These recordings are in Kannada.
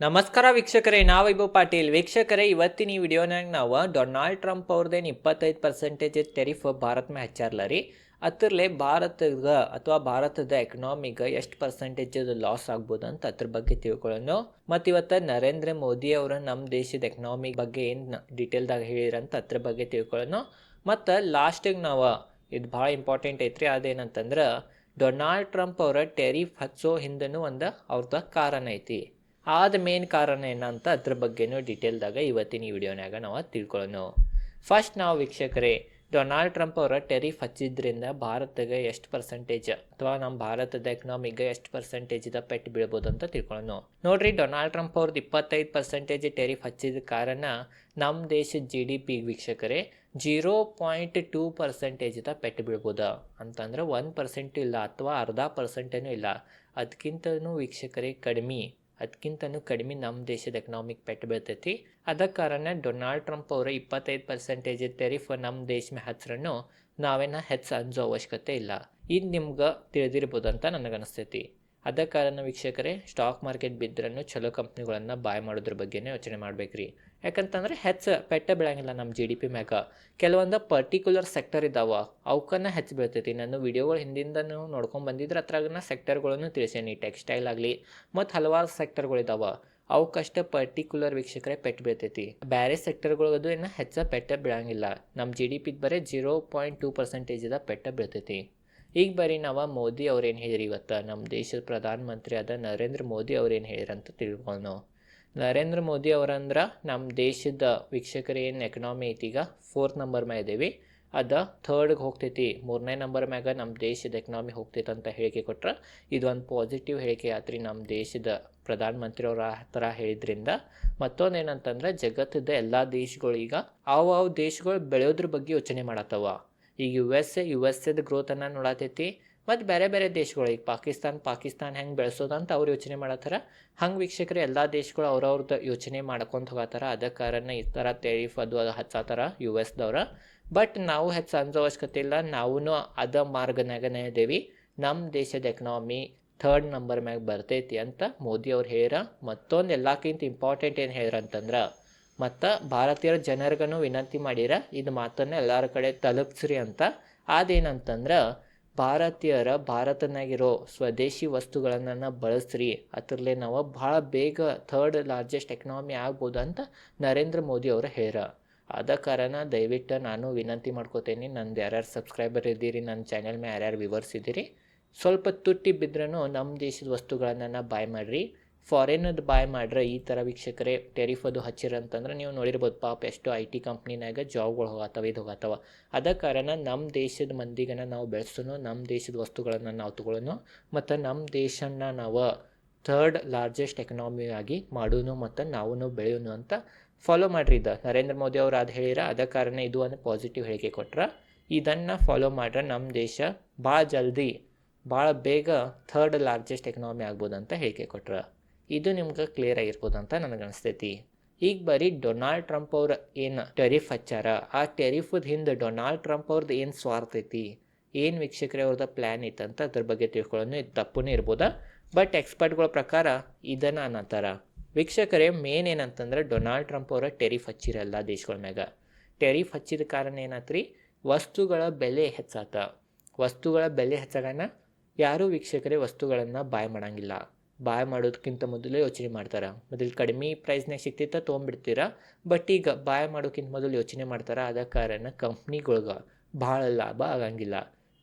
ನಮಸ್ಕಾರ ವೀಕ್ಷಕರೇ, ನಾವು ವೈಭವ್ ಪಾಟೀಲ್. ವೀಕ್ಷಕರೇ, ಇವತ್ತಿನ ಈ ವಿಡಿಯೋನಾಗ ನಾವು ಡೊನಾಲ್ಡ್ ಟ್ರಂಪ್ ಅವ್ರದ್ದೇನು ಇಪ್ಪತ್ತೈದು ಪರ್ಸೆಂಟೇಜ್ ಟೆರಿಫ್ ಭಾರತ ಮೇಲೆ ಹಚ್ಚಾರಲ್ಲ ರೀ. ಅದರಲ್ಲಿ ಭಾರತದ ಅಥವಾ ಭಾರತದ ಎಕನಾಮಿಗೆ ಎಷ್ಟು ಪರ್ಸೆಂಟೇಜ್ ಲಾಸ್ ಆಗ್ಬೋದು ಅಂತ ಅದ್ರ ಬಗ್ಗೆ ತಿಳ್ಕೊಳ್ಳೋಣ. ಮತ್ತು ಇವತ್ತು ನರೇಂದ್ರ ಮೋದಿ ಅವರು ನಮ್ಮ ದೇಶದ ಎಕನಾಮಿ ಬಗ್ಗೆ ಏನು ಡೀಟೇಲ್ದಾಗ ಹೇಳಿರಂತ ಅದ್ರ ಬಗ್ಗೆ ತಿಳ್ಕೊಳ್ಳೋಣ. ಮತ್ತು ಲಾಸ್ಟಿಗೆ ನಾವು ಇದು ಭಾಳ ಇಂಪಾರ್ಟೆಂಟ್ ಐತ್ರಿ. ಅದೇನಂತಂದ್ರೆ ಡೊನಾಲ್ಡ್ ಟ್ರಂಪ್ ಅವರ ಟೆರಿಫ್ ಹಚ್ಚೋ ಹಿಂದನೂ ಒಂದು ಅವ್ರದ್ದು ಕಾರಣ ಐತಿ. ಆದ ಮೇನ್ ಕಾರಣ ಏನಂತ ಅದ್ರ ಬಗ್ಗೆನೂ ಡೀಟೇಲ್ದಾಗ ಇವತ್ತಿನ ಈ ವಿಡಿಯೋನಾಗ ನಾವು ತಿಳ್ಕೊಳ್ಳೋಣ ಫಸ್ಟ್ ನಾವು ವೀಕ್ಷಕರೇ ಡೊನಾಲ್ಡ್ ಟ್ರಂಪ್ ಅವರ ಟೆರಿಫ್ ಹಚ್ಚಿದ್ರಿಂದ ಭಾರತಗೆ ಎಷ್ಟು ಪರ್ಸೆಂಟೇಜ್ ಅಥವಾ ನಮ್ಮ ಭಾರತದ ಎಕನಾಮಿಗೆ ಎಷ್ಟು ಪರ್ಸೆಂಟೇಜ್ದ ಪೆಟ್ಟು ಬೀಳ್ಬೋದು ಅಂತ ತಿಳ್ಕೊಳ್ಳೋಣ ನೋಡ್ರಿ ಡೊನಾಲ್ಡ್ ಟ್ರಂಪ್ ಅವ್ರದ್ದು ಇಪ್ಪತ್ತೈದು ಪರ್ಸೆಂಟೇಜ್ ಟೆರಿಫ್ ಹಚ್ಚಿದ ಕಾರಣ ನಮ್ಮ ದೇಶದ ಜಿ ಡಿ ಪಿ ವೀಕ್ಷಕರೇ ಜೀರೋ ಪಾಯಿಂಟ್ ಟೂ ಪರ್ಸೆಂಟೇಜ್ದ ಪೆಟ್ಟು ಬೀಳ್ಬೋದು. ಅಂತಂದ್ರೆ ಒಂದು ಪರ್ಸೆಂಟ್ ಇಲ್ಲ ಅಥವಾ ಅರ್ಧ ಪರ್ಸೆಂಟೇನೂ ಇಲ್ಲ. ಅದಕ್ಕಿಂತನೂ ವೀಕ್ಷಕರೇ ಕಡಿಮೆ. ಅದಕ್ಕಿಂತನೂ ಕಡಿಮೆ ನಮ್ಮ ದೇಶದ ಎಕನಾಮಿಕ್ ಪೆಟ್ಟು ಬೀಳ್ತೈತಿ ಅದ ಕಾರಣ ಡೊನಾಲ್ಡ್ ಟ್ರಂಪ್ ಅವರು ಇಪ್ಪತ್ತೈದು ಪರ್ಸೆಂಟೇಜ್ ಟೆರಿಫ್ ನಮ್ಮ ದೇಶ ಮೇಲೆ ನಾವೇನ ಹೆಚ್ಚು ಅಂಜೋ ಅವಶ್ಯಕತೆ ಇಲ್ಲ. ಇದು ನಿಮ್ಗೆ ತಿಳಿದಿರ್ಬೋದು ಅಂತ ನನಗನ್ನಿಸ್ತೈತಿ ಅದ ಕಾರಣ ವೀಕ್ಷಕರೇ ಸ್ಟಾಕ್ ಮಾರ್ಕೆಟ್ ಬಿದ್ದರನ್ನು ಚಲೋ ಕಂಪ್ನಿಗಳನ್ನು ಬಾಯ್ ಮಾಡೋದ್ರ ಬಗ್ಗೆನೇ ಯೋಚನೆ ಮಾಡ್ಬೇಕ್ರಿ. ಯಾಕಂತಂದ್ರೆ ಹೆಚ್ಚು ಪೆಟ್ಟ ಬೀಳಂಗಿಲ್ಲ ನಮ್ಮ ಜಿ ಡಿ ಪಿ ಮ್ಯಾಗ. ಕೆಲವೊಂದು ಪರ್ಟಿಕ್ಯುಲರ್ ಸೆಕ್ಟರ್ ಇದ್ದಾವೆ ಅವಕ್ಕನ್ನ ಹೆಚ್ಚು ಬೀಳ್ತೈತಿ. ನಾನು ವಿಡಿಯೋಗಳು ಹಿಂದಿಂದನೂ ನೋಡ್ಕೊಂಡು ಬಂದಿದ್ರೆ ಅದ್ರಾಗನ ಸೆಕ್ಟರ್ಗಳನ್ನು ತಿಳಿಸೇನಿ ಟೆಕ್ಸ್ಟೈಲ್ ಆಗಲಿ, ಮತ್ತು ಹಲವಾರು ಸೆಕ್ಟರ್ಗಳಿದ್ದಾವೆ ಅವಕ್ಕಷ್ಟೇ ಪರ್ಟಿಕ್ಯುಲರ್ ವೀಕ್ಷಕರೇ ಪೆಟ್ಟು ಬೀಳ್ತೈತಿ. ಬೇರೆ ಸೆಕ್ಟರ್ಗಳದು ಇನ್ನು ಹೆಚ್ಚು ಪೆಟ್ಟ ಬೀಳಂಗಿಲ್ಲ. ನಮ್ಮ ಜಿ ಡಿ ಪಿದು ಬರೀ ಜೀರೋ ಪಾಯಿಂಟ್ ಟೂ ಪರ್ಸೆಂಟೇಜಿದ ಪೆಟ್ಟ ಬೀಳ್ತೈತಿ. ಈಗ ಬರೀ ನಾವು ಮೋದಿ ಅವ್ರೇನು ಹೇಳಿರಿ ಇವತ್ತು? ನಮ್ಮ ದೇಶದ ಪ್ರಧಾನಮಂತ್ರಿ ಆದ ನರೇಂದ್ರ ಮೋದಿ ಅವ್ರೇನು ಹೇಳಿರಂತ ತಿಳ್ಕೊಂಡು ನರೇಂದ್ರ ಮೋದಿ ಅವರಂದ್ರ ನಮ್ಮ ದೇಶದ ವೀಕ್ಷಕರು ಏನು ಎಕನಾಮಿ ಐತಿ ಈಗ? ಫೋರ್ತ್ ನಂಬರ್ ಮ್ಯಾಗ ಇದ್ದೀವಿ ಅದು ಥರ್ಡ್ಗೆ ಹೋಗ್ತೈತಿ. ಮೂರನೇ ನಂಬರ್ ಮ್ಯಾಗ ನಮ್ಮ ದೇಶದ ಎಕನಾಮಿ ಹೋಗ್ತೈತೆ ಅಂತ ಹೇಳಿಕೆ ಕೊಟ್ರೆ ಇದೊಂದು ಪಾಸಿಟಿವ್ ಹೇಳಿಕೆ ಆತ್ರಿ ನಮ್ಮ ದೇಶದ ಪ್ರಧಾನಮಂತ್ರಿ ಅವರ ಆ ಥರ ಹೇಳಿದ್ರಿಂದ. ಮತ್ತೊಂದು ಏನಂತಂದ್ರೆ ಜಗತ್ತದ ಎಲ್ಲ ದೇಶಗಳು ಈಗ ಅವು ದೇಶಗಳು ಬೆಳೆಯೋದ್ರ ಬಗ್ಗೆ ಯೋಚನೆ ಮಾಡತ್ತವ. ಈಗ U S A U S ಎದ ಗ್ರೋತನ್ನು ನೋಡತೈತಿ. ಮತ್ತು ಬೇರೆ ಬೇರೆ ದೇಶಗಳು, ಈಗ ಪಾಕಿಸ್ತಾನ ಪಾಕಿಸ್ತಾನ ಹೆಂಗೆ ಬೆಳೆಸೋದಂತ ಅವ್ರು ಯೋಚನೆ ಮಾಡತ್ತಾರ. ಹಂಗೆ ವೀಕ್ಷಕರು ಎಲ್ಲ ದೇಶಗಳು ಅವ್ರವ್ರದ್ದು ಯೋಚನೆ ಮಾಡ್ಕೊಂತ ಹೋಗತ್ತಾರ. ಅದ ಕಾರಣ ಈ ಥರ ತೆರಿಫ್ ಅದು ಅದು ಹಚ್ಚಾತಾರ ಯು ಎಸ್ದವ್ರ ಬಟ್ ನಾವು ಹೆಚ್ಚು ಅನ್ಸೋ ಅವಶ್ಯಕತೆ ಇಲ್ಲ. ನಾವು ಅದ ಮಾರ್ಗನಾಗನೇ ಇದ್ದೇವೆ ನಮ್ಮ ದೇಶದ ಎಕನಾಮಿ ಥರ್ಡ್ ನಂಬರ್ ಮ್ಯಾಗ ಬರ್ತೈತಿ ಅಂತ ಮೋದಿ ಅವ್ರು ಹೇಳ ಮತ್ತೊಂದು ಎಲ್ಲಕ್ಕಿಂತ ಇಂಪಾರ್ಟೆಂಟ್ ಏನು ಹೇಳ್ರ ಅಂತಂದ್ರ, ಮತ್ತು ಭಾರತೀಯರ ಜನರಿಗೂ ವಿನಂತಿ ಮಾಡಿರ, ಇದು ಮಾತನ್ನು ಎಲ್ಲರ ಕಡೆ ತಲುಪಿಸ್ರಿ ಅಂತ. ಅದೇನಂತಂದ್ರೆ ಭಾರತೀಯರ ಭಾರತನಾಗಿರೋ ಸ್ವದೇಶಿ ವಸ್ತುಗಳನ್ನು ಬಳಸ್ರಿ. ಅದರಲ್ಲೇ ನಾವು ಭಾಳ ಬೇಗ ಥರ್ಡ್ ಲಾರ್ಜೆಸ್ಟ್ ಎಕನಾಮಿ ಆಗ್ಬೋದು ಅಂತ ನರೇಂದ್ರ ಮೋದಿ ಅವರು ಹೇಳ್ಯಾರ ಆದ ಕಾರಣ ದಯವಿಟ್ಟು ನಾನು ವಿನಂತಿ ಮಾಡ್ಕೋತೇನೆ, ನಂದು ಯಾರ್ಯಾರು ಸಬ್ಸ್ಕ್ರೈಬರ್ ಇದ್ದೀರಿ, ನನ್ನ ಚಾನೆಲ್ ಮೇಲೆ ಯಾರ್ಯಾರು ವ್ಯೂವರ್ಸ್ ಸ್ವಲ್ಪ ತುಟ್ಟಿ ಬಿದ್ರೂ ನಮ್ಮ ದೇಶದ ವಸ್ತುಗಳನ್ನು ಬಾಯ್ ಮಾಡಿರಿ. ಫಾರಿನದ್ದು ಬಾಯ್ ಮಾಡ್ರೆ ಈ ಥರ ವೀಕ್ಷಕರೇ ಟೆರಿಫ್ ಅದು ಹಚ್ಚಿರಂತಂದ್ರೆ ನೀವು ನೋಡಿರ್ಬೋದು, ಪಾಪ ಎಷ್ಟು ಐ ಟಿ ಕಂಪ್ನಿನಾಗ ಜಾಬ್ಗಳು ಹೋಗತ್ತವ, ಇದು ಹೋಗತ್ತವ. ಅದ ಕಾರಣ ನಮ್ಮ ದೇಶದ ಮಂದಿಗನ ನಾವು ಬೆಳೆಸೋನು ನಮ್ಮ ದೇಶದ ವಸ್ತುಗಳನ್ನು ನಾವು ತಗೊಳ್ಳೋನು ಮತ್ತು ನಮ್ಮ ದೇಶನ ನಾವು ಥರ್ಡ್ ಲಾರ್ಜೆಸ್ಟ್ ಎಕನಾಮಿ ಆಗಿ ಮಾಡೋನು, ಮತ್ತು ನಾವು ಬೆಳೆಯೋನು ಅಂತ ಫಾಲೋ ಮಾಡ್ರಿ ಇದ. ನರೇಂದ್ರ ಮೋದಿ ಅವರು ಅದು ಹೇಳಿರ, ಅದ ಕಾರಣ ಇದು ಒಂದು ಪಾಸಿಟಿವ್ ಹೇಳಿಕೆ ಕೊಟ್ರ, ಇದನ್ನು ಫಾಲೋ ಮಾಡ್ರೆ ನಮ್ಮ ದೇಶ ಭಾಳ ಜಲ್ದಿ ಭಾಳ ಬೇಗ ಥರ್ಡ್ ಲಾರ್ಜೆಸ್ಟ್ ಎಕನಾಮಿ ಆಗ್ಬೋದು ಅಂತ ಹೇಳಿಕೆ ಕೊಟ್ರ. ಇದು ನಿಮ್ಗೆ ಕ್ಲಿಯರ್ ಆಗಿರ್ಬೋದು ಅಂತ ನನಗೆ ಅನಿಸ್ತೈತಿ. ಈಗ ಬರೀ ಡೊನಾಲ್ಡ್ ಟ್ರಂಪ್ ಅವ್ರ ಏನು ಟೆರಿಫ್ ಹಚ್ಚಾರ, ಆ ಟೆರಿಫದ ಹಿಂದೆ ಡೊನಾಲ್ಡ್ ಟ್ರಂಪ್ ಅವ್ರದ್ದು ಏನು ಸ್ವಾರ್ಥ ಐತಿ, ಏನು ವೀಕ್ಷಕರೇ ಅವ್ರದ್ದು ಪ್ಲ್ಯಾನ್ ಐತೆ ಅಂತ ಅದ್ರ ಬಗ್ಗೆ ತಿಳ್ಕೊಳ್ಳೋನು ಇದು ತಪ್ಪುನೇ ಇರ್ಬೋದಾ. ಬಟ್ ಎಕ್ಸ್ಪರ್ಟ್ಗಳ ಪ್ರಕಾರ ಇದನ್ನು ಅನ್ನತಾರ. ವೀಕ್ಷಕರೇ ಮೇನ್ ಏನಂತಂದ್ರೆ ಡೊನಾಲ್ಡ್ ಟ್ರಂಪ್ ಅವರ ಟೆರಿಫ್ ಹಚ್ಚಿರಲ್ಲ ದೇಶಗಳ ಮ್ಯಾಗ. ಟೆರಿಫ್ ಹಚ್ಚಿದ ಕಾರಣ ಏನಾತ್ರಿ? ವಸ್ತುಗಳ ಬೆಲೆ ಹೆಚ್ಚಾತ. ವಸ್ತುಗಳ ಬೆಲೆ ಹೆಚ್ಚಾಗನ ಯಾರೂ ವೀಕ್ಷಕರೇ ವಸ್ತುಗಳನ್ನು ಬಾಯ್ ಮಾಡಂಗಿಲ್ಲ. ಬಾಯ್ ಮಾಡೋದಕ್ಕಿಂತ ಮೊದಲು ಯೋಚನೆ ಮಾಡ್ತಾರೆ. ಮೊದಲು ಕಡಿಮೆ ಪ್ರೈಸ್ನಾಗ ಸಿಕ್ತಿತ್ತ ತೊಗೊಂಬಿಡ್ತೀರ ಬಟ್ ಈಗ ಬಾಯ್ ಮಾಡೋಕ್ಕಿಂತ ಮೊದಲು ಯೋಚನೆ ಮಾಡ್ತಾರೆ. ಆದ ಕಾರಣ ಕಂಪ್ನಿಗಳ್ಗೆ ಭಾಳ ಲಾಭ ಆಗಂಗಿಲ್ಲ.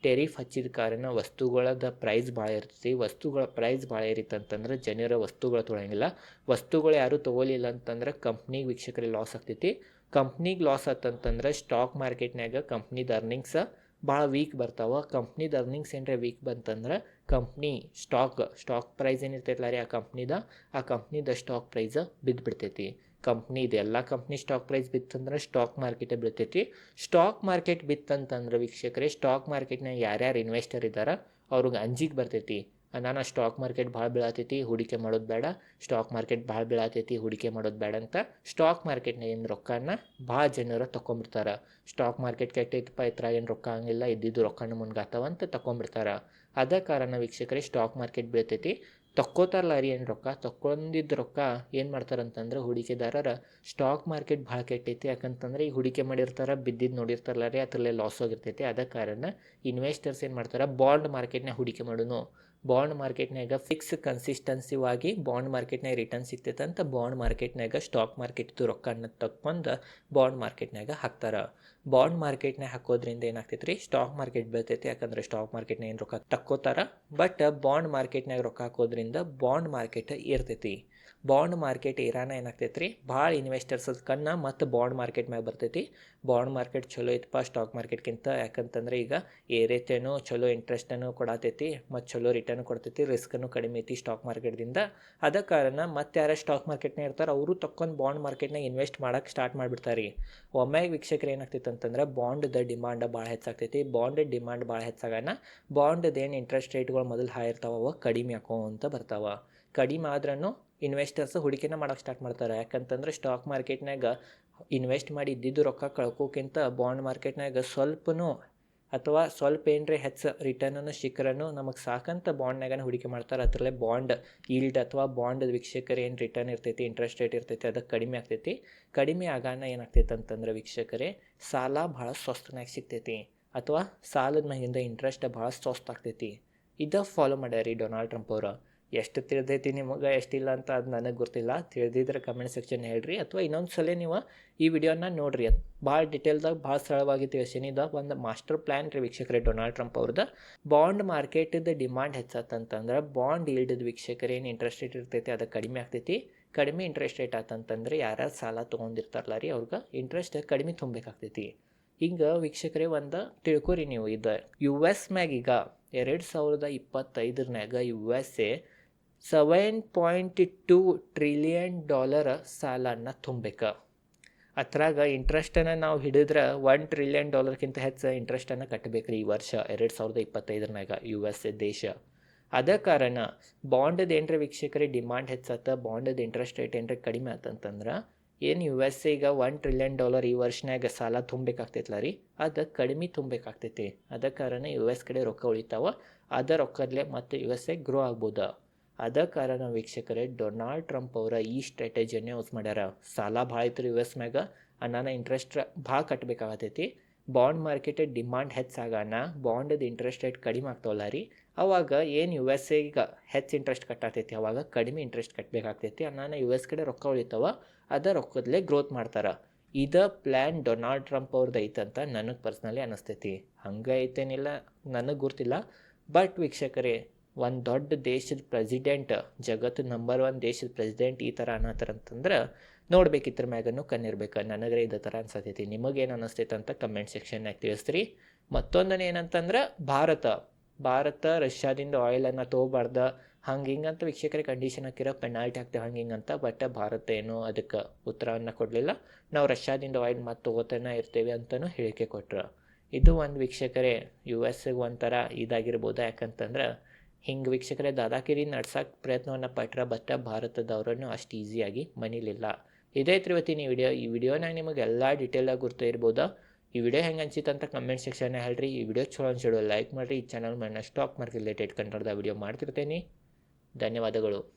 ಟೆರಿಫ್ ಹಚ್ಚಿದ ಕಾರಣ ವಸ್ತುಗಳದ ಪ್ರೈಸ್ ಭಾಳ ಇರ್ತೈತಿ. ವಸ್ತುಗಳ ಪ್ರೈಸ್ ಭಾಳ ಇರಿತ್ತಂತಂದ್ರೆ ಜನರ ವಸ್ತುಗಳು ತೊಗೊಳಂಗಿಲ್ಲ ವಸ್ತುಗಳು ಯಾರೂ ತೊಗೊಲಿಲ್ಲ ಅಂತಂದ್ರೆ ಕಂಪ್ನಿಗೆ ವೀಕ್ಷಕರಿಗೆ ಲಾಸ್ ಆಗ್ತೈತಿ. ಕಂಪ್ನಿಗೆ ಲಾಸ್ ಆತಂತಂದ್ರೆ ಸ್ಟಾಕ್ ಮಾರ್ಕೆಟ್ನಾಗ ಕಂಪ್ನಿದ ಅರ್ನಿಂಗ್ಸ್ ಭಾಳ ವೀಕ್ ಬರ್ತಾವೆ. ಕಂಪ್ನಿದ ಅರ್ನಿಂಗ್ಸ್ ಏನರ ವೀಕ್ ಬಂತಂದ್ರೆ ಕಂಪ್ನಿ ಸ್ಟಾಕ್ ಸ್ಟಾಕ್ ಪ್ರೈಸ್ ಏನಿರ್ತೈತಲ್ಲ ರೀ ಆ ಕಂಪ್ನಿದ ಆ ಕಂಪ್ನಿದ ಸ್ಟಾಕ್ ಪ್ರೈಸ್ ಬಿದ್ದು ಬಿಡ್ತೈತಿ ಕಂಪ್ನಿ ಇದೆ ಎಲ್ಲ ಕಂಪ್ನಿ ಸ್ಟಾಕ್ ಪ್ರೈಸ್ ಬಿತ್ತಂದ್ರೆ ಸ್ಟಾಕ್ ಮಾರ್ಕೆಟೇ ಬಿಡ್ತೈತಿ ಸ್ಟಾಕ್ ಮಾರ್ಕೆಟ್ ಬಿತ್ತಂತಂದ್ರೆ ವೀಕ್ಷಕರೇ ಸ್ಟಾಕ್ ಮಾರ್ಕೆಟ್ನಾಗ ಯಾರ್ಯಾರು ಇನ್ವೆಸ್ಟರ್ ಇದ್ದಾರೆ, ಅವ್ರಿಗೆ ಅಂಜಿಗೆ ಬರ್ತೈತಿ. ನಾನು ಸ್ಟಾಕ್ ಮಾರ್ಕೆಟ್ ಭಾಳ ಬೀಳತೈತಿ, ಹೂಡಿಕೆ ಮಾಡೋದು ಬೇಡ. ಸ್ಟಾಕ್ ಮಾರ್ಕೆಟ್ ಭಾಳ ಬೀಳತೈತಿ, ಹೂಡಿಕೆ ಮಾಡೋದು ಬೇಡ ಅಂತ ಸ್ಟಾಕ್ ಮಾರ್ಕೆಟ್ನಾಗಿನ ರೊಕ್ಕನ ಭಾಳ ಜನರು ತೊಗೊಂಬಿಡ್ತಾರೆ ಸ್ಟಾಕ್ ಮಾರ್ಕೆಟ್ ಕೆಟ್ಟೈತಪ್ಪ ಏನು ರೊಕ್ಕ ಹಂಗಿಲ್ಲ, ಇದ್ದಿದ್ದು ರೊಕ್ಕನ ಮುನ್ಗಾತಾವ ತೊಗೊಂಬಿಡ್ತಾರೆ ತಗೊಂಬಿಡ್ತಾರೆ ಅದ ಕಾರಣ ವೀಕ್ಷಕರೇ ಸ್ಟಾಕ್ ಮಾರ್ಕೆಟ್ ಬೀಳ್ತೈತಿ. ತಕ್ಕೋತಾರಲ್ಲ ರೀ ಏನು ರೊಕ್ಕ? ತಕ್ಕೊಂಡಿದ್ದ ರೊಕ್ಕ ಏನು ಮಾಡ್ತಾರಂತಂದ್ರೆ ಹೂಡಿಕೆದಾರರ ಸ್ಟಾಕ್ ಮಾರ್ಕೆಟ್ ಭಾಳ ಕೆಟ್ಟೈತಿ. ಯಾಕಂತಂದ್ರೆ ಈಗ ಹೂಡಿಕೆ ಮಾಡಿರ್ತಾರೆ ಬಿದ್ದಿದ್ದು ನೋಡಿರ್ತಾರಲ್ಲ ರೀ ಅದರಲ್ಲೇ ಲಾಸ್ ಆಗಿರ್ತೈತಿ ಅದ ಕಾರಣ ಇನ್ವೆಸ್ಟರ್ಸ್ ಏನು ಮಾಡ್ತಾರೆ ಬಾಂಡ್ ಮಾರ್ಕೆಟ್ನಾಗ ಹೂಡಿಕೆ ಮಾಡೋನು. ಬಾಂಡ್ ಮಾರ್ಕೆಟ್ನಾಗ ಫಿಕ್ಸ್ ಕನ್ಸಿಸ್ಟೆನ್ಸಿವಾಗಿ ಬಾಂಡ್ ಮಾರ್ಕೆಟ್ನಾಗ ರಿಟರ್ನ್ ಸಿಗ್ತೈತೆ ಅಂತ ಬಾಂಡ್ ಮಾರ್ಕೆಟ್ನಾಗ ಸ್ಟಾಕ್ ಮಾರ್ಕೆಟ್ದು ರೊಕ್ಕನ ತಕ್ಕೊಂಡು ಬಾಂಡ್ ಮಾರ್ಕೆಟ್ನಾಗ ಹಾಕ್ತಾರೆ. ಬಾಂಡ್ ಮಾರ್ಕೆಟ್ನ ಹಾಕೋದ್ರಿಂದ ಏನಾಗ್ತೈತೆ ರೀ ಸ್ಟಾಕ್ ಮಾರ್ಕೆಟ್ ಬೀಳ್ತೈತಿ, ಯಾಕಂದ್ರೆ ಸ್ಟಾಕ್ ಮಾರ್ಕೆಟ್ನ ಏನು ರೊಕ್ಕ ತಕ್ಕೋತಾರ, ಬಟ್ ಬಾಂಡ್ ಮಾರ್ಕೆಟ್ನಾಗ ರೊಕ್ಕ ಹಾಕೋದ್ರಿಂದ ಬಾಂಡ್ ಮಾರ್ಕೆಟ್ ಏರ್ತೈತಿ. ಬಾಂಡ್ ಮಾರ್ಕೆಟ್ ಏರಾನ ಏನಾಗ್ತೈತೆ ರೀ ಭಾಳ ಇನ್ವೆಸ್ಟರ್ಸ್ ಕಣ್ಣ ಮತ್ತು ಬಾಂಡ್ ಮಾರ್ಕೆಟ್ ಮ್ಯಾಗ ಬರ್ತೈತಿ. ಬಾಂಡ್ ಮಾರ್ಕೆಟ್ ಚಲೋ ಇತ್ತಪ್ಪ ಸ್ಟಾಕ್ ಮಾರ್ಕೆಟ್ಗಿಂತ ಯಾಕಂತಂದ್ರೆ ಈಗ ಏರೈತೇನು ಚಲೋ ಇಂಟ್ರೆಸ್ಟನ್ನು ಕೊಡತೈತಿ, ಮತ್ತು ಚಲೋ ರಿಟರ್ನ್ ಕೊಡ್ತೈತಿ ರಿಸ್ಕನ್ನು ಕಡಿಮೆ ಐತಿ ಸ್ಟಾಕ್ ಮಾರ್ಕೆಟ್ದಿಂದ ಅದ ಕಾರಣ ಮತ್ತೆ ಯಾರು ಸ್ಟಾಕ್ ಮಾರ್ಕೆಟ್ನೇ ಇರ್ತಾರೆ ಅವರು ತಕ್ಕೊಂಡು ಬಾಂಡ್ ಮಾರ್ಕೆಟ್ನಾಗ ಇನ್ವೆಸ್ಟ್ ಮಾಡೋಕ್ಕೆ ಸ್ಟಾರ್ಟ್ ಮಾಡಿಬಿಡ್ತಾರೆ. ರೀ ಒಮ್ಮೆ ವೀಕ್ಷಕರು ಏನಾಗ್ತೈತೆ ಅಂತಂದ್ರೆ ಬಾಂಡ್ದ ಡಿಮಾಂಡ್ ಭಾಳ ಹೆಚ್ಚಾಗ್ತೈತಿ. ಬಾಂಡ್ ಡಿಮಾಂಡ್ ಭಾಳ ಹೆಚ್ಚಾಗನ ಬಾಂಡ್ದೇನು ಇಂಟ್ರೆಸ್ಟ್ ರೇಟ್ಗಳು ಮೊದಲು ಹೈ ಇರ್ತಾವ ಅವು ಕಡಿಮೆ ಹಾಕೋಂತ ಬರ್ತಾವ. ಕಡಿಮೆ ಆದ್ರೂ ಇನ್ವೆಸ್ಟರ್ಸ್ ಹೂಡಿಕೆನ ಮಾಡೋಕೆ ಸ್ಟಾರ್ಟ್ ಮಾಡ್ತಾರೆ. ಯಾಕಂತಂದ್ರೆ ಸ್ಟಾಕ್ ಮಾರ್ಕೆಟ್ನಾಗ ಇನ್ವೆಸ್ಟ್ ಮಾಡಿ ಇದ್ದಿದ್ದು ರೊಕ್ಕ ಕಳ್ಕೋಕ್ಕಿಂತ ಬಾಂಡ್ ಮಾರ್ಕೆಟ್ನಾಗ ಸ್ವಲ್ಪನೂ ಅಥವಾ ಸ್ವಲ್ಪ ಏನರೇ ಹೆಚ್ಚು ರಿಟರ್ನನ್ನು ಶಿಖರನ್ನು ನಮಗೆ ಸಾಕಂತ ಬಾಂಡ್ನಾಗನ ಹೂಡಿಕೆ ಮಾಡ್ತಾರೆ. ಅದರಲ್ಲೇ ಬಾಂಡ್ ಈಲ್ಡ್ ಅಥವಾ ಬಾಂಡ್ ವೀಕ್ಷಕರು ಏನು ರಿಟರ್ನ್ ಇರ್ತೈತಿ ಇಂಟ್ರೆಸ್ಟ್ ರೇಟ್ ಇರ್ತೈತಿ ಅದಕ್ಕೆ ಕಡಿಮೆ ಆಗ್ತೈತಿ. ಕಡಿಮೆ ಆಗಾನ ಏನಾಗ್ತೈತೆ ಅಂತಂದ್ರೆ ವೀಕ್ಷಕರೇ, ಸಾಲ ಭಾಳ ಸ್ವಸ್ಥನಾಗಿ ಸಿಗ್ತೈತಿ ಅಥವಾ ಸಾಲದ ಮ್ಯಾಗಿಂದ ಇಂಟ್ರೆಸ್ಟ್ ಭಾಳ ಸ್ವಸ್ಥ ಆಗ್ತೈತಿ ಇದು ಫಾಲೋ ಮಾಡ್ಯಾರಿ ಡೊನಾಲ್ಡ್ ಟ್ರಂಪ್ ಅವರು. ಎಷ್ಟು ತಿಳಿದೈತಿ ನಿಮಗೆ ಎಷ್ಟಿಲ್ಲ ಅಂತ ಅದು ನನಗೆ ಗೊತ್ತಿಲ್ಲ. ತಿಳಿದಿದ್ರೆ ಕಮೆಂಟ್ ಸೆಕ್ಷನ್ ಹೇಳ್ರಿ. ಅಥವಾ ಇನ್ನೊಂದು ಸಲ ನೀವು ಈ ವಿಡಿಯೋನ ನೋಡ್ರಿ. ಅದು ಭಾಳ ಡಿಟೇಲ್ದಾಗ ಭಾಳ ಸರಳವಾಗಿ ತಿಳಿಸೀನಿ. ಇದು ಒಂದು ಮಾಸ್ಟರ್ ಪ್ಲ್ಯಾನ್ ರೀ ವೀಕ್ಷಕರೇ ಡೊನಾಲ್ಡ್ ಟ್ರಂಪ್ ಅವ್ರದ್ದು ಬಾಂಡ್ ಮಾರ್ಕೆಟಿದ್ದು ಡಿಮಾಂಡ್ ಹೆಚ್ಚಾತಂತಂದ್ರೆ ಬಾಂಡ್ ಈಲ್ಡದ ವೀಕ್ಷಕರು ಏನು ಇಂಟ್ರೆಸ್ಟ್ ರೇಟ್ ಇರ್ತೈತಿ ಅದು ಕಡಿಮೆ ಆಗ್ತೈತಿ. ಕಡಿಮೆ ಇಂಟ್ರೆಸ್ಟ್ ರೇಟ್ ಆತಂತಂದ್ರೆ ಯಾರ್ಯಾರು ಸಾಲ ತೊಗೊಂಡಿರ್ತಾರಲ್ಲ ರೀ ಅವ್ರಿಗೆ ಇಂಟ್ರೆಸ್ಟ್ ಕಡಿಮೆ ತುಂಬಬೇಕಾಗ್ತೈತಿ. ಹಿಂಗೆ ವೀಕ್ಷಕರೇ ಒಂದು ತಿಳ್ಕೊರಿ ನೀವು ಇದು. ಯು ಎಸ್ ಮ್ಯಾಗ ಈಗ ಎರಡು ಸಾವಿರದ ಇಪ್ಪತ್ತೈದರನ್ಯಾಗ U S A seven point two trillion dollar ಸಾಲನ್ನು ತುಂಬಬೇಕು. ಅದ್ರಾಗ ಇಂಟ್ರೆಸ್ಟನ್ನು ನಾವು ಹಿಡಿದ್ರೆ ಒನ್ ಟ್ರಿಲಿಯನ್ ಡಾಲರ್ಗಿಂತ ಹೆಚ್ಚು ಇಂಟ್ರೆಸ್ಟನ್ನು ಕಟ್ಟಬೇಕು ಈ ವರ್ಷ, ಎರಡು ಸಾವಿರದ ಇಪ್ಪತ್ತೈದರನಾಗ ಯು ಎಸ್ ಎ ದೇಶ. ಅದ ಕಾರಣ ಬಾಂಡದ ಏನರ ವೀಕ್ಷಕರಿಗೆ ಡಿಮಾಂಡ್ ಹೆಚ್ಚಾತ ಬಾಂಡದ ಇಂಟ್ರೆಸ್ಟ್ ರೇಟ್ ಏನರ ಕಡಿಮೆ ಆತಂತಂದ್ರೆ ಏನು ಯು ಎಸ್ ಈಗ ಒನ್ ಟ್ರಿಲಿಯನ್ ಡಾಲರ್ ಈ ವರ್ಷನಾಗ ಸಾಲ ತುಂಬಬೇಕಾಗ್ತೈತಲ್ಲ ರೀ? ಅದು ಕಡಿಮೆ ತುಂಬಬೇಕಾಗ್ತೈತಿ. ಅದ ಕಾರಣ ಯು ಎಸ್ ಕಡೆ ರೊಕ್ಕ ಉಳಿತಾವ, ಅದ ರೊಕ್ಕದಲ್ಲೇ ಮತ್ತು ಯು ಎಸ್ ಎ ಗ್ರೋ ಆಗ್ಬೋದು. ಅದ ಕಾರಣ ವೀಕ್ಷಕರೇ ಡೊನಾಲ್ಡ್ ಟ್ರಂಪ್ ಅವರ ಈ ಸ್ಟ್ರಾಟಜಿಯನ್ನೇ ಯೂಸ್ ಮಾಡ್ಯಾರ. ಸಾಲ ಭಾಳ ಇತ್ತು ಯು ಎಸ್ ಮ್ಯಾಗ, ಅನ್ನಾನ ಇಂಟ್ರೆಸ್ಟ್ ಭಾಳ ಕಟ್ಟಬೇಕಾಗತ್ತೈತಿ ಬಾಂಡ್ ಮಾರ್ಕೆಟ್ ಡಿಮಾಂಡ್ ಹೆಚ್ಚಾಗಣ ಬಾಂಡದ ಇಂಟ್ರೆಸ್ಟ್ ರೇಟ್ ಕಡಿಮೆ ಆಗ್ತಾವಲ್ಲ ರೀ. ಅವಾಗ ಏನು ಯು ಎಸ್ ಈಗ ಹೆಚ್ಚು ಇಂಟ್ರೆಸ್ಟ್ ಕಟ್ಟಾಗ್ತೈತಿ ಅವಾಗ ಕಡಿಮೆ ಇಂಟ್ರೆಸ್ಟ್ ಕಟ್ಟಬೇಕಾಗ್ತೈತಿ ಅನ್ನಾನ ಯು ಎಸ್ ಕಡೆ ರೊಕ್ಕ ಉಳಿತಾವ, ಅದ ರೊಕ್ಕದಲ್ಲೇ ಗ್ರೋತ್ ಮಾಡ್ತಾರೆ. ಇದ ಪ್ಲ್ಯಾನ್ ಡೊನಾಲ್ಡ್ ಟ್ರಂಪ್ ಅವ್ರದ್ದು ಐತಂತ ನನಗೆ ಪರ್ಸ್ನಲಿ ಅನ್ನಿಸ್ತೈತಿ ಹಂಗೆ ಐತೇನಿಲ್ಲ, ನನಗೆ ಗೊತ್ತಿಲ್ಲ ಬಟ್ ವೀಕ್ಷಕರೇ ಒಂದು ದೊಡ್ಡ ದೇಶದ ಪ್ರೆಸಿಡೆಂಟ್ ಜಗತ್ತು ನಂಬರ್ ಒನ್ ದೇಶದ ಪ್ರೆಸಿಡೆಂಟ್ ಈ ಥರ ಅನ್ನತ್ತಾರ ಅಂತಂದ್ರೆ ನೋಡ್ಬೇಕು ಇದ್ರ ಮ್ಯಾಗನು ಕಣ್ಣಿರ್ಬೇಕು. ನನಗರೆ ಇದೇ ಥರ ಅನ್ಸತೈತಿ. ನಿಮಗೇನು ಅನ್ನಿಸ್ತೈತೆ ಅಂತ ಕಮೆಂಟ್ ಸೆಕ್ಷನ್ನಾಗ ತಿಳಿಸ್ರಿ. ಮತ್ತೊಂದನ್ನು ಏನಂತಂದ್ರೆ ಭಾರತ. ಭಾರತ ರಷ್ಯಾದಿಂದ ಆಯಿಲನ್ನು ತೊಗೊಬಾರ್ದು. ಹಂಗೆ ಹಿಂಗಂತ ವೀಕ್ಷಕರಿಗೆ ಕಂಡೀಷನ್ ಹಾಕಿರೋ ಪೆನಾಲ್ಟಿ ಹಾಕ್ತೇವೆ ಹಂಗೆ ಹಿಂಗಂತ ಬಟ್ ಭಾರತ ಏನು ಅದಕ್ಕೆ ಉತ್ತರವನ್ನು ಕೊಡಲಿಲ್ಲ. ನಾವು ರಷ್ಯಾದಿಂದ ಆಯಿಲ್ ಮತ್ತು ತೊಗೋತಾನೆ ಇರ್ತೇವೆ ಅಂತಲೂ ಹೇಳಿಕೆ ಕೊಟ್ಟರು ಇದು ಒಂದು ವೀಕ್ಷಕರೇ ಯು ಎಸ್ಗೆ ಒಂಥರ ಇದಾಗಿರ್ಬೋದು ಯಾಕಂತಂದ್ರೆ ಹಿಂಗೆ ವೀಕ್ಷಕರೇ ದಾದಾಕಿರಿ ನಡ್ಸೋಕೆ ಪ್ರಯತ್ನವನ್ನು ಪಟ್ರೆ ಬಟ್ಟ ಭಾರತದವರನ್ನು ಅಷ್ಟು ಈಸಿಯಾಗಿ ಮನಿಲಿಲ್ಲ. ಇದೇ ಇವತ್ತಿನ ಈ ವಿಡಿಯೋ. ಈ ವಿಡಿಯೋನಾಗ ನಿಮಗೆ ಎಲ್ಲ ಡೀಟೇಲಾಗಿ ಗುರ್ತು ಇರ್ಬೋದು. ಈ ವಿಡಿಯೋ ಹೆಂಗೆ ಅನ್ಸಿತ್ತು ಅಂತ ಕಮೆಂಟ್ ಸೆಕ್ಷನ್ ಹೇಳ್ರಿ. ಈ ವಿಡಿಯೋ ಚಲೋ ಅನ್ಸಿಡೋ ಲೈಕ್ ಮಾಡಿರಿ. ಈ ಚಾನಲ್ ಮನ್ನ ಸ್ಟಾಕ್ ಮಾರ್ಕೆಟ್ ರಿಲೇಟೆಡ್ ಕಂಡ್ರದ ವಿಡಿಯೋ ಮಾಡ್ತಿರ್ತೇನೆ. ಧನ್ಯವಾದಗಳು.